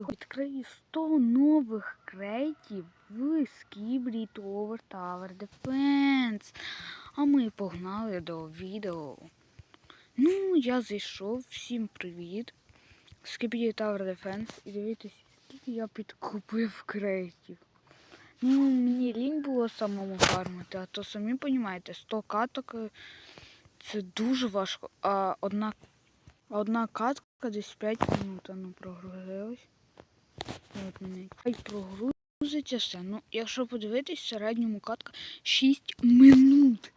відкрию 100 нових крейтів в Скібрі Tower Tower Defense. А ми погнали до відео. Ну, я зайшов. Всім привіт. Скібрі Tower Defense. І дивіться, скільки я підкупив крейтів. Ну, мені лінь було самому фармити, а то самі розумієте, 100 каток е, це дуже важко. А одна, одна катка десь 5 минут ну, прогрузилась. От мене. Хай прогрузиться все. Ну, якщо подивитись, в середньому катка 6 минут.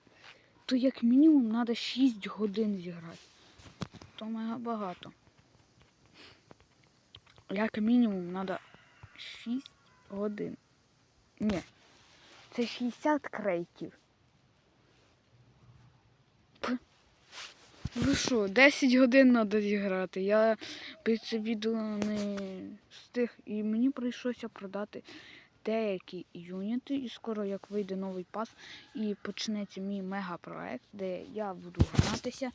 То як мінімум треба 6 годин зіграти. То мега багато. Як мінімум треба 6 годин. Ні. Це 60 крейтів. Ви що, 10 годин треба зіграти. Я під це відео не встиг. І мені прийшлося продати деякі юніти. І скоро як вийде новий пас і почнеться мій мегапроект, де я буду гратися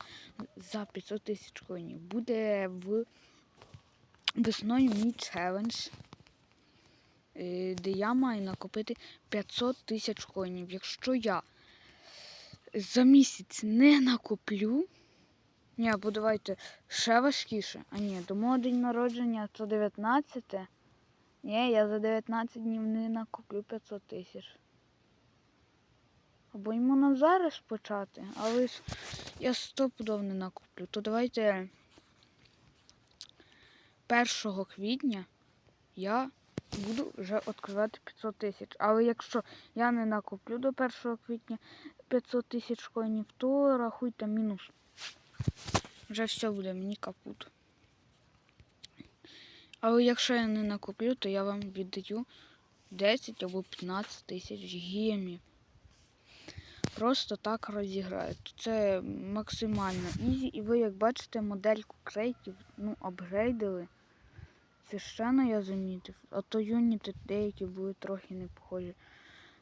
за 500 тисяч коїнів. Буде в весною мій челендж е, де я маю накопити 500 тисяч коїнів. Якщо я за місяць не накоплю, ні, або давайте ще важкіше. А ні, до мого день народження то 19. Ні, я за 19 днів не накоплю 500 тисяч. Або йому на зараз почати, але ж я стопудов не накоплю. То давайте 1 квітня я буду вже відкривати 500 тисяч. Але якщо я не накоплю до 1 квітня 500 тисяч коїнів, то рахуйте мінус. Вже все буде, мені капут. Але якщо я не накоплю, то я вам віддаю 10 або 15 тисяч гемів. Просто так розіграють. Це максимально ізі. І ви, як бачите, модельку крейтів ну, апгрейдили. Священно я замітив, а то юніти деякі були трохи не похожі.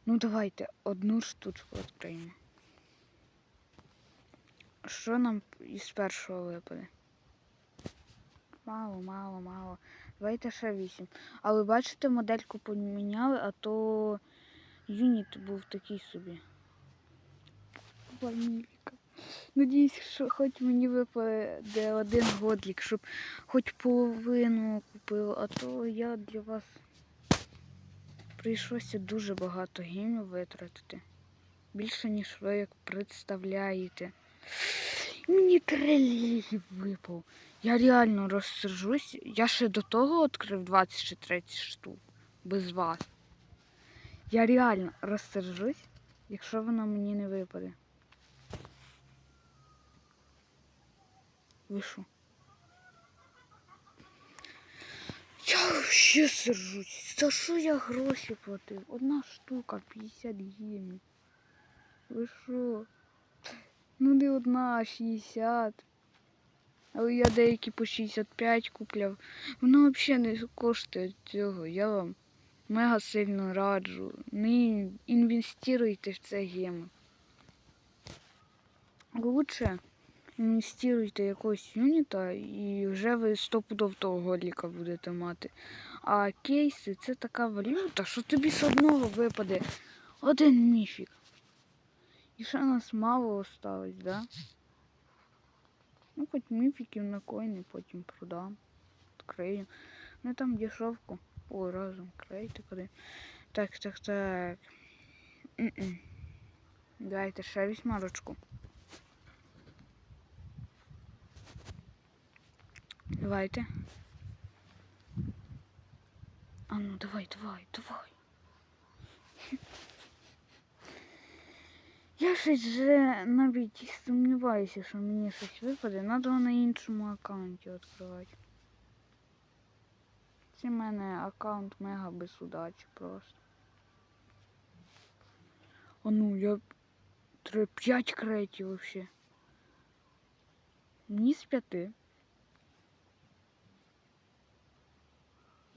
Ну давайте одну штучку відкриємо. Що нам із першого випаде? Мало, мало, мало. Давайте ще вісім. Але бачите, модельку поміняли, а то юніт був такий собі. Ванілька. Надіюсь, що хоч мені випаде один годлік, щоб хоч половину купив, а то я для вас прийшлося дуже багато гімнів витратити. Більше, ніж ви як представляєте. Мені трилій випав. Я реально розсержусь. Я ще до того відкрив 20 чи 30 штук. Без вас. Я реально розсержусь, якщо воно мені не випаде. Ви що? Я ще сержусь. За що я гроші платив? Одна штука 50 гривень. Ви? Ну не одна, а 60. Але я деякі по 65 купляв. Воно взагалі не коштує цього. Я вам мега сильно раджу. Не інвестуйте в це геми. Лучше інвестуйте якогось юніта і вже ви стопудов того голіка будете мати. А кейси це така валюта, що тобі з одного випаде один міфік. І ще нас мало осталось, да? Ну, хоч міфіків на коїни потім продам. Відкрию. Ну там дешевку. Ой, разом крейти куди. Так, так, так. М-м. Дайте ще вісьмарочку. Давайте. А ну давай, давай, давай. Я щось вже навіть сумніваюся, що мені щось випаде. Надо на іншому аккаунті відкривати. Це в мене аккаунт мега без удачі просто. А ну, я... Три, п'ять кредитів вообще. Ні з п'яти.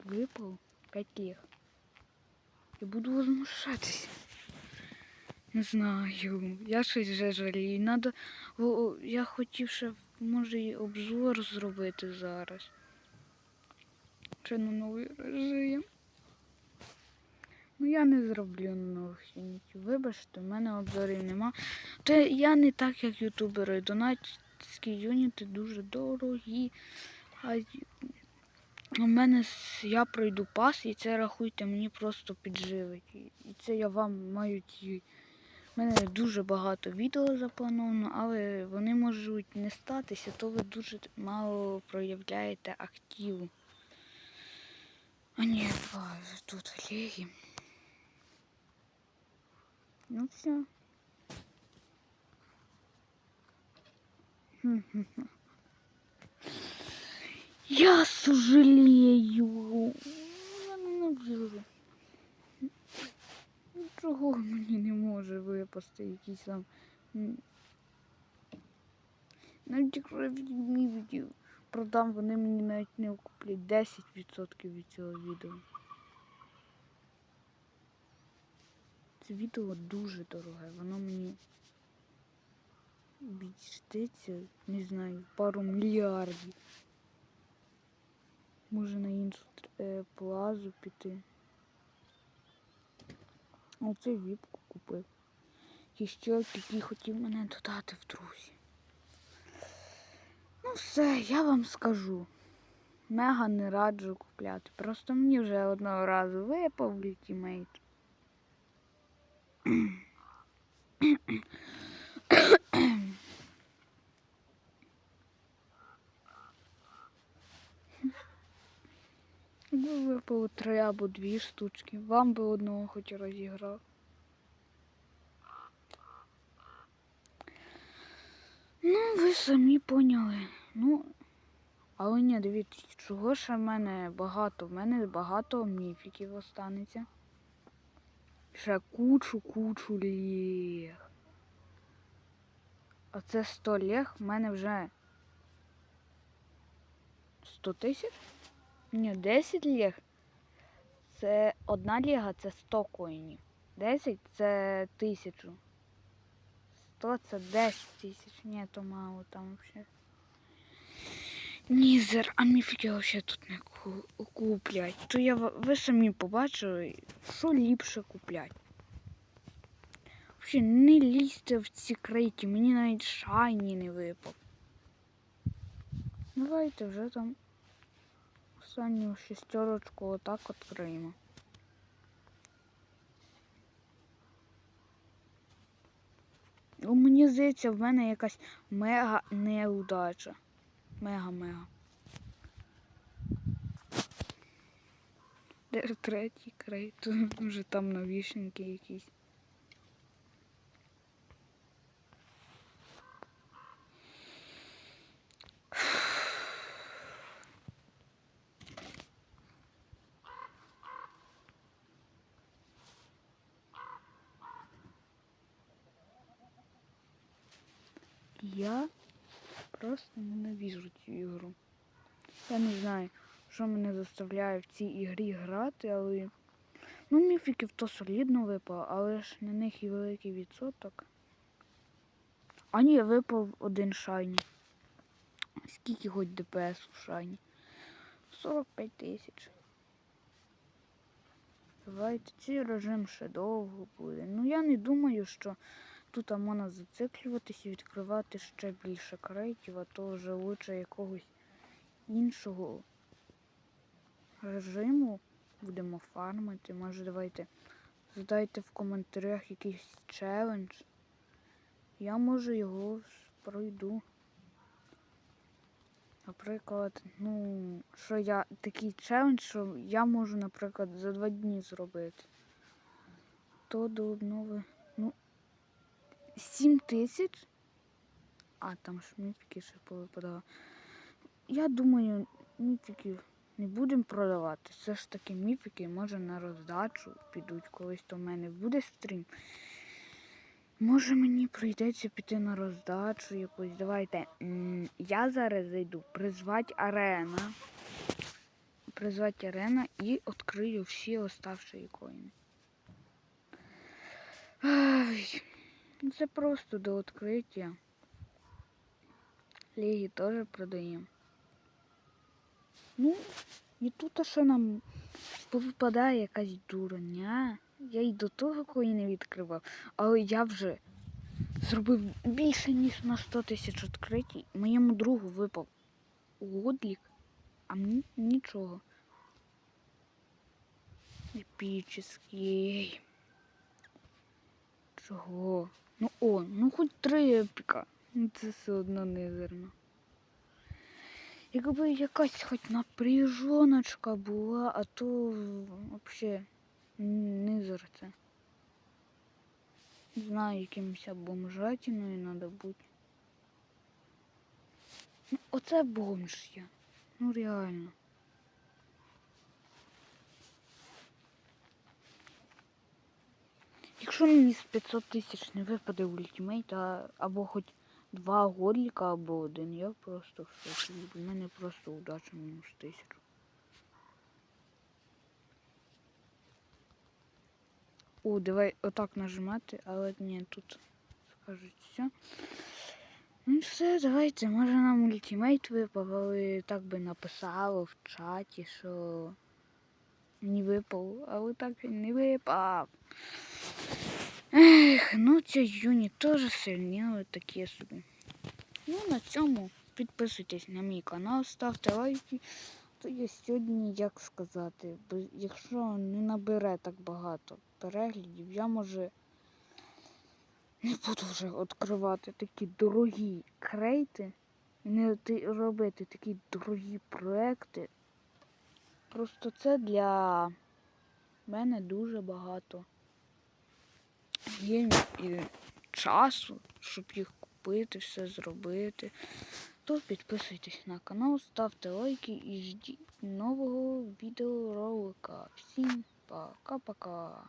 Випав каких? Я буду возмущатися. Не знаю. Я щось вже жалію. Надо. о, Я хотів ще, може, і обзор зробити зараз. Чи на новий режим. Ну я не зроблю нових юнітів. Вибачте, в мене обзорів нема. Та я не так, як ютубери. Донатські юніти дуже дорогі. А у мене я пройду пас, і це рахуйте, мені просто підживить. І це я вам маю ті. У мене дуже багато відео заплановано, але вони можуть не статися, то ви дуже мало проявляєте активу. А ні, два тут легі. Ну все. Я сожалею. Я ненавижу. Чого мені не може випасти якийсь там. Навіть якщо я відмів продам, вони мені навіть не окуплять 10% від цього відео. Це відео дуже дороге, воно мені обійдеться, не знаю, пару мільярдів. Може на іншу е, плазу піти. Оце віпку купив. І ще який хотів мене додати в друзі. Ну все, я вам скажу. Мега не раджу купляти. Просто мені вже одного разу випав ультимейт. Якби випало три або дві штучки. Вам би одного хоч розіграв. Ну, ви самі поняли. Ну, але ні, дивіться, чого ж в мене багато? В мене багато міфіків останеться. Ще кучу-кучу ліг. А це 100 ліг, в мене вже 100 тисяч? Ні, 10 ліг. Це одна ліга це 100 коїнів. 10 це 1000. 100 це 10 тисяч. Ні, то мало там взагалі. Нізер, а міфіки взагалі тут не ку- куплять. То я ви самі побачили, що ліпше куплять. Взагалі не лізьте в ці крейті, мені навіть шайні не випав. Давайте вже там останню шестерочку отак відкриємо. Ну, мені здається, в мене якась мега неудача. Мега-мега. Де третій крейт? Вже там новішенький якийсь. Я просто ненавижу цю ігру. Я не знаю, що мене заставляє в цій ігрі грати, але. Ну, міфіків то солідно випало, але ж на них і великий відсоток. А ні, випав один шайні. Скільки хоч ДПС у шайні? 45 тисяч. Давайте цей режим ще довго буде. Ну я не думаю, що тут можна зациклюватись і відкривати ще більше крейтів, а то вже лучше якогось іншого режиму будемо фармити. Може давайте задайте в коментарях якийсь челендж. Я може його пройду. Наприклад, ну, що я такий челендж, що я можу, наприклад, за два дні зробити. То до ну, 7 тисяч. А, там ж міфіки ще повипадало. Я думаю, міфіків не будемо продавати. Все ж таки міфіки, може на роздачу підуть колись то в мене буде стрім. Може мені прийдеться піти на роздачу якусь. Давайте. Я зараз зайду призвати арена. Призвати арена і відкрию всі оставші коїни. Це просто до відкриття. Ліги теж продаємо. Ну, І тут ще нам повипадає якась дурня. Я й до того кої не відкривав, але я вже зробив більше, ніж на 100 тисяч відкритій. Моєму другу випав Годлік, а мені нічого. Епічний. Чого? Ну о, ну хоч три епіка. Ну це все одно незерно. Якби якась хоч напряжоночка була, а то взагалі низер це. Не знаю, якимось бомжатиною треба бути. Ну, оце бомж я. Ну реально. Якщо мені з 500 тисяч не випаде ультимейт, а, або хоч два годліка, або один, я просто в шокі. У мене просто удача мінус тисячу. О, давай отак нажимати, але ні, тут скажуть все. Ну все, давайте, може нам ультимейт випав, але так би написало в чаті, що не випав, але так і не випав. Ех, ну ці юні теж сильні, але такі собі. Ну, на цьому підписуйтесь на мій канал, ставте лайки. То я сьогодні, як сказати, якщо не набере так багато переглядів, я може не буду вже відкривати такі дорогі крейти і не робити такі дорогі проекти. Просто це для мене дуже багато є і часу, щоб їх купити, все зробити. То підписуйтесь на канал, ставте лайки і ждіть нового відеоролика. Всім пока-пока.